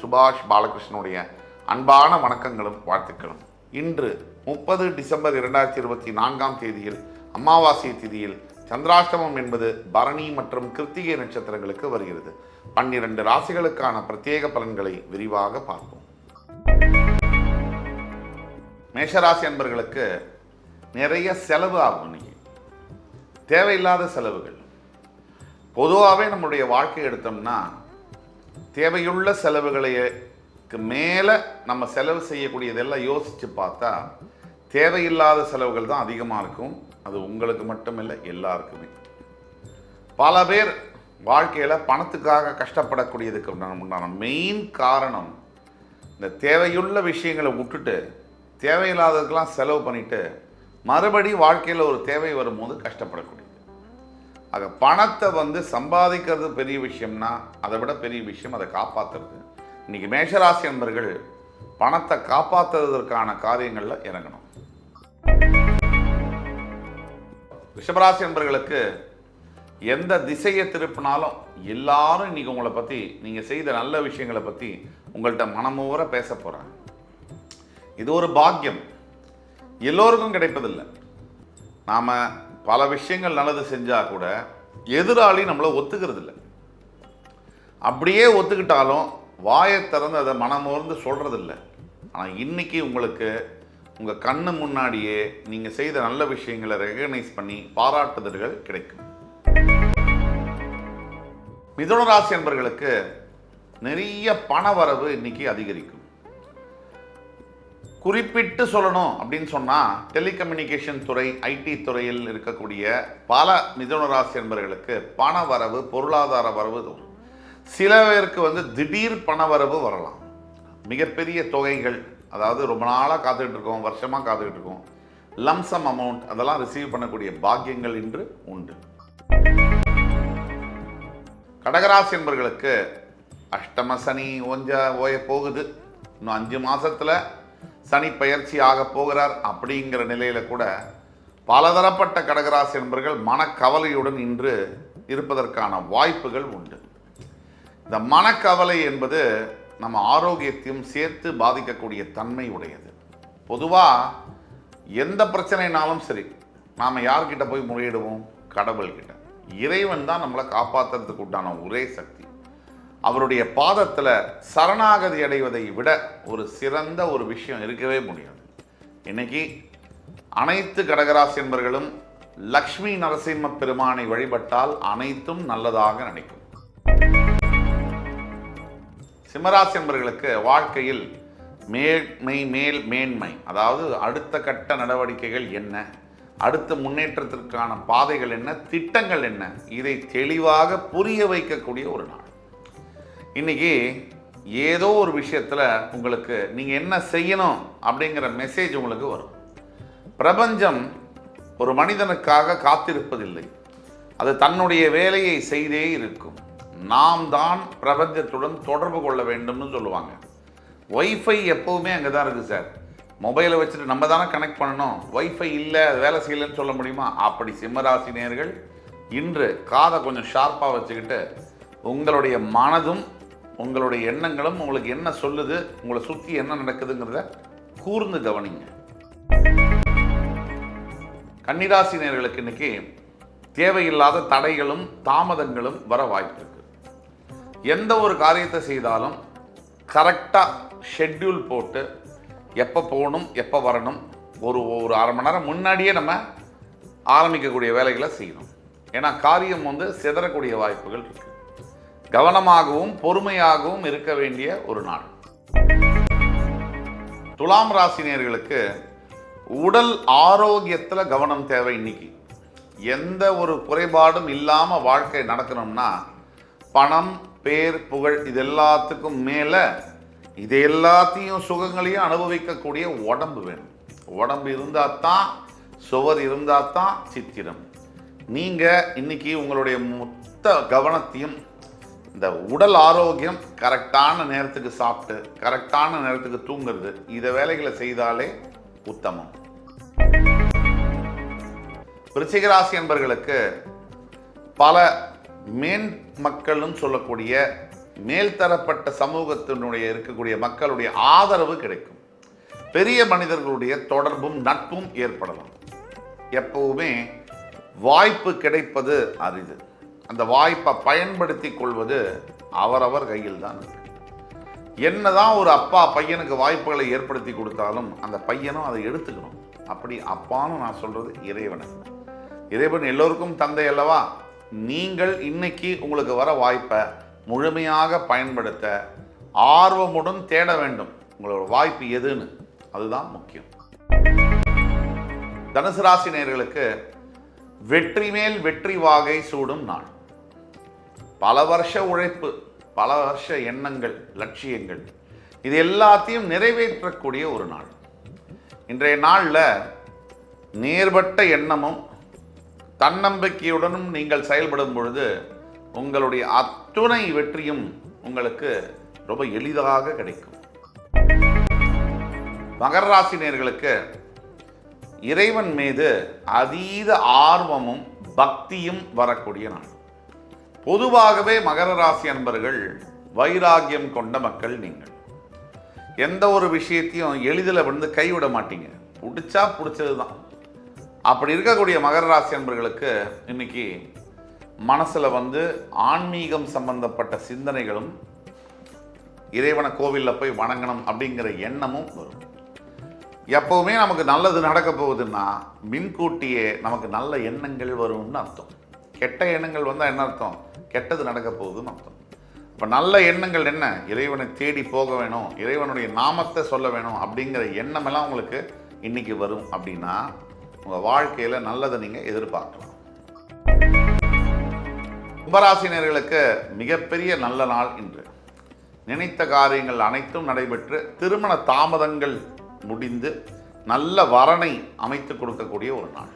சுபாஷ் பாலகிருஷ்ணனுடைய அன்பான வணக்கங்களும் வாழ்த்துக்களும். இன்று முப்பது டிசம்பர் இரண்டாயிரத்தி இருபத்தி நான்காம் தேதியில் அமாவாசை திதியில் சந்திராஷ்டமம் என்பது பரணி மற்றும் கிருத்திகை நட்சத்திரங்களுக்கு வருகிறது. பன்னிரண்டு ராசிகளுக்கான பிரத்யேக பலன்களை விரிவாக பார்ப்போம். மேஷராசி அன்பர்களுக்கு நிறைய செலவு ஆகும் நீங்கள் தேவையில்லாத செலவுகள். பொதுவாகவே நம்முடைய வாழ்க்கை எடுத்தோம்னா தேவையுள்ள செலவுகளுக்கு மேலே நம்ம செலவு செய்யக்கூடியதெல்லாம் யோசித்து பார்த்தா தேவையில்லாத செலவுகள் தான் அதிகமாக இருக்கும். அது உங்களுக்கு மட்டுமில்லை எல்லாருக்குமே. பல பேர் வாழ்க்கையில் பணத்துக்காக கஷ்டப்படக்கூடியதுக்கு உண்டான மெயின் காரணம் இந்த தேவையுள்ள விஷயங்களை விட்டுட்டு தேவையில்லாததுக்கெல்லாம் செலவு பண்ணிட்டு மறுபடி வாழ்க்கையில் ஒரு தேவை வரும்போது கஷ்டப்படக்கூடியது. ஆக பணத்தை வந்து சம்பாதிக்கிறது பெரிய விஷயம்னா அதை விட பெரிய விஷயம் அதை காப்பாற்றுறது இன்னைக்கு மேஷராசி என்பர்கள் பணத்தை காப்பாற்றுவதற்கான காரியங்களில் இறங்கணும். ரிஷபராசி நண்பர்களுக்கு எந்த திசையை திருப்பினாலும் எல்லாரும் இன்னைக்கு உங்களை பற்றி நீங்கள் செய்த நல்ல விஷயங்களை பற்றி உங்கள்கிட்ட மனமுவர பேச போகிறாங்க இது ஒரு பாக்கியம். எல்லோருக்கும் கிடைப்பதில்லை. நாம் பல விஷயங்கள் நல்லது செஞ்சால் கூட எதிராளி நம்மளை ஒத்துக்கிறது இல்லை அப்படியே ஒத்துக்கிட்டாலும் வாயை திறந்து அதை மனமோர்ந்து சொல்கிறதில்ல ஆனால் இன்னைக்கு உங்களுக்கு உங்கள் கண்ணு முன்னாடியே நீங்கள் செய்த நல்ல விஷயங்களை ரெகக்னைஸ் பண்ணி பாராட்டுதல்கள் கிடைக்கும். மிதுன ராசி என்பர்களுக்கு நிறைய பண வரவு இன்னைக்கு அதிகரிக்கும். குறிப்பிட்டு சொல்லணும் அப்படின்னு சொன்னால் டெலிகம்யூனிகேஷன் துறை ஐடி துறையில் இருக்கக்கூடிய பல மிதுன ராசி என்பவர்களுக்கு பண வரவு பொருளாதார வரவு சில பேருக்கு வந்து திடீர் பண வரவு வரலாம். மிகப்பெரிய தொகைகள் அதாவது ரொம்ப நாளாக காத்துக்கிட்டு இருக்கோம் வருஷமாக காத்துக்கிட்டு இருக்கோம். லம்சம் அமௌண்ட் அதெல்லாம் ரிசீவ் பண்ணக்கூடிய பாக்கியங்கள் இன்று உண்டு. கடகராசி என்பவர்களுக்கு அஷ்டம சனி ஒஞ்ச ஓய போகுது. இன்னும் அஞ்சு மாதத்தில் சனி பயிற்சி ஆக போகிறார் அப்படிங்கிற நிலையில கூட பலதரப்பட்ட கடகராசி என்பர்கள் மனக்கவலையுடன் இன்று இருப்பதற்கான வாய்ப்புகள் உண்டு. இந்த மனக்கவலை என்பது நம்ம ஆரோக்கியத்தையும் சேர்த்து பாதிக்கக்கூடிய தன்மை உடையது. பொதுவாக எந்த பிரச்சனைனாலும் சரி நாம் யார்கிட்ட போய் முறையிடுவோம்? கடவுள்கிட்ட. இறைவன் தான் நம்மளை காப்பாற்றுறதுக்கு உண்டான ஒரே சக்தி. அவருடைய பாதத்தில் சரணாகதி அடைவதை விட ஒரு சிறந்த ஒரு விஷயம் இருக்கவே முடியாது. இன்னைக்கு அனைத்து கடகராசி என்பர்களும் லக்ஷ்மி நரசிம்ம பெருமானை வழிபட்டால் அனைத்தும் நல்லதாக நினைக்கும். சிம்மராசி என்பர்களுக்கு வாழ்க்கையில் மேன்மை மேல் மேன்மை அதாவது அடுத்த கட்ட நடவடிக்கைகள் என்ன? அடுத்த முன்னேற்றத்திற்கான பாதைகள் என்ன? திட்டங்கள் என்ன? இதை தெளிவாக புரிய வைக்கக்கூடிய ஒரு நாள். இன்னைக்கு ஏதோ ஒரு விஷயத்தில் உங்களுக்கு நீங்கள் என்ன செய்யணும் அப்படிங்கிற மெசேஜ் உங்களுக்கு வரும். பிரபஞ்சம் ஒரு மனிதனுக்காக காத்திருப்பதில்லை. அது தன்னுடைய வேலையை செய்தே இருக்கும். நாம் தான் பிரபஞ்சத்துடன் தொடர்பு கொள்ள வேண்டும்னு சொல்லுவாங்க. ஒய்ஃபை எப்போவுமே அங்கே தான் இருக்குது சார் மொபைலை வச்சுட்டு நம்ம தானே கனெக்ட் பண்ணணும். ஒய்ஃபை இல்லை அது வேலை செய்யலைன்னு சொல்ல முடியுமா? அப்படி சிம்மராசினியர்கள் இன்று காதை கொஞ்சம் ஷார்ப்பாக வச்சுக்கிட்டு உங்களுடைய மனதும் உங்களுடைய எண்ணங்களும் உங்களுக்கு என்ன சொல்லுது உங்களை சுற்றி என்ன நடக்குதுங்கிறத கூர்ந்து கவனிங்க. கன்னிராசினியர்களுக்கு இன்னைக்கு தேவையில்லாத தடைகளும் தாமதங்களும் வர வாய்ப்பு இருக்கு. எந்த ஒரு காரியத்தை செய்தாலும் கரெக்டாக ஷெட்யூல் போட்டு எப்போ போகணும் எப்போ வரணும் ஒரு ஒரு அரை மணி நேரம் முன்னாடியே நம்ம ஆரம்பிக்கக்கூடிய வேலைகளை செய்யணும். ஏன்னா காரியம் வந்து சிதறக்கூடிய வாய்ப்புகள் இருக்குது கவனமாகவும் பொறுமையாகவும் இருக்க வேண்டிய ஒரு நாள். துலாம் ராசினியர்களுக்கு உடல் ஆரோக்கியத்தில் கவனம் தேவை இன்னைக்கு. எந்த ஒரு குறைபாடும் இல்லாமல் வாழ்க்கை நடக்கணும்னா பணம் பேர் புகழ் இது எல்லாத்துக்கும் மேலே இது எல்லாத்தையும் சுகங்களையும் அனுபவிக்கக்கூடிய உடம்பு வேணும். உடம்பு இருந்தால் தான் சுவர் இருந்தால் தான் சித்திரம். நீங்கள் இன்னைக்கு உங்களுடைய மொத்த கவனத்தையும் இந்த உடல் ஆரோக்கியம் கரெக்டான நேரத்துக்கு சாப்பிட்டு கரெக்டான நேரத்துக்கு தூங்குறது இதை வேலைகளை செய்தாலே உத்தமம். விருச்சிகராசி என்பர்களுக்கு பல மேன் மக்கள்னு சொல்லக்கூடிய மேல்தரப்பட்ட சமூகத்தினுடைய இருக்கக்கூடிய மக்களுடைய ஆதரவு கிடைக்கும். பெரிய மனிதர்களுடைய தொடர்பும் நட்பும் ஏற்படலாம். எப்பவுமே வாய்ப்பு கிடைப்பது அரிது. அந்த வாய்ப்பை பயன்படுத்தி கொள்வது அவரவர் கையில் தான் என்னதான் ஒரு அப்பா பையனுக்கு வாய்ப்புகளை ஏற்படுத்தி கொடுத்தாலும் அந்த பையனும் அதை எடுத்துக்கணும். அப்படி அப்பான்னு நான் சொல்கிறது இறைவனை. இறைவன் எல்லோருக்கும் தந்தை அல்லவா? நீங்கள் இன்னைக்கு உங்களுக்கு வர வாய்ப்பை முழுமையாக பயன்படுத்த ஆர்வமுடன் தேட வேண்டும். உங்களோட வாய்ப்பு எதுன்னு? அதுதான் முக்கியம். தனுசு ராசி நேர்களுக்கு வெற்றி மேல் வெற்றி வாகை சூடும் நாள். பல வருஷ உழைப்பு பல வருஷ எண்ணங்கள் லட்சியங்கள். இது எல்லாத்தையும் நிறைவேற்றக்கூடிய ஒரு நாள். இன்றைய நாளில் நேர்பட்ட எண்ணமும் தன்னம்பிக்கையுடனும் நீங்கள் செயல்படும் பொழுது உங்களுடைய அத்துணை வெற்றியும் உங்களுக்கு ரொம்ப எளிதாக கிடைக்கும். மகர ராசி நேர்களுக்கு இறைவன் மீது அதீத ஆர்வமும் பக்தியும் வரக்கூடிய நாள். பொதுவாகவே மகர ராசி அன்பர்கள் வைராகியம் கொண்ட மக்கள் நீங்கள். எந்த ஒரு விஷயத்தையும் எளிதில் வந்து கைவிட மாட்டீங்க. பிடிச்சா பிடிச்சது தான் அப்படி இருக்கக்கூடிய மகர ராசி அன்பர்களுக்கு இன்னைக்கு மனசில் வந்து ஆன்மீகம் சம்பந்தப்பட்ட சிந்தனைகளும் இறைவனை கோவிலில் போய் வணங்கணும் அப்படிங்கிற எண்ணமும் வரும். எப்போவுமே நமக்கு நல்லது நடக்க போகுதுன்னா மின்கூட்டியே நமக்கு நல்ல எண்ணங்கள் வரும்னு அர்த்தம். கெட்ட எண்ணங்கள் வந்தால் என்ன அர்த்தம்? கெட்டது நடக்க போகுதுன்னு அர்த்தம். இப்போ நல்ல எண்ணங்கள் என்ன? இறைவனை தேடி போக வேணும் இறைவனுடைய நாமத்தை சொல்ல வேணும் அப்படிங்கிற எண்ணமெல்லாம் உங்களுக்கு இன்னைக்கு வரும் அப்படின்னா உங்கள் வாழ்க்கையில் நல்லதை நீங்கள் எதிர்பார்க்கலாம். கும்பராசினியர்களுக்கு மிகப்பெரிய நல்ல நாள் இன்று. நினைத்த காரியங்கள் அனைத்தும் நடைபெற்று திருமண தாமதங்கள் முடிந்து நல்ல வரனை அமைத்து கொடுக்கக்கூடிய ஒரு நாள்.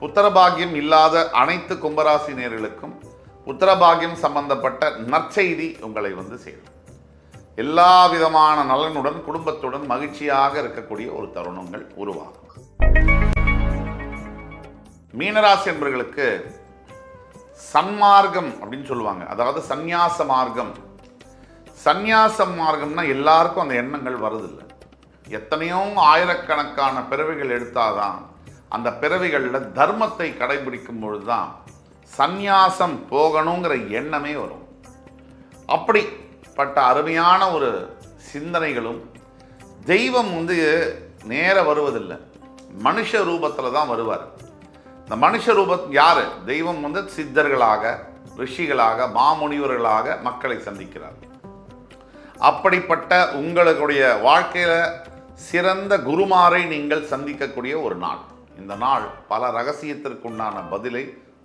புத்திரபாகியம் இல்லாத அனைத்து கும்பராசினியர்களுக்கும் உத்தரபாகியம் சம்பந்தப்பட்ட நற்செய்தி உங்களை வந்து சேரும். எல்லா விதமான நலனுடன் குடும்பத்துடன் மகிழ்ச்சியாக இருக்கக்கூடிய ஒரு தருணங்கள் உருவாகும். மீனராசி என்பவர்களுக்கு சன்மார்க்கம் அப்படின்னு சொல்லுவாங்க. அதாவது சந்நியாச மார்க்கம். சந்நியாச மார்க்கம்னா எல்லாருக்கும் அந்த எண்ணங்கள் வருதில்லை எத்தனையோ ஆயிரக்கணக்கான பிறவிகள் எடுத்தாதான் அந்த பிறவிகளில் தர்மத்தை கடைபிடிக்கும் பொழுது தான் சந்நியாசம் போகணுங்கிற எண்ணமே வரும். அப்படிப்பட்ட அருமையான ஒரு சிந்தனைகளும் தெய்வம் வந்து நேர வருவதில்லை. மனுஷ ரூபத்தில் தான் வருவார். இந்த மனுஷ ரூபம் யார்? தெய்வம் வந்து சித்தர்களாக ரிஷிகளாக மாமுனிவர்களாக மக்களை சந்திக்கிறார். அப்படிப்பட்ட உங்களுடைய வாழ்க்கையில் சிறந்த குருமாரை நீங்கள் சந்திக்கக்கூடிய ஒரு நாள். இந்த நாள் பல ரகசியத்திற்குண்டான பதிலை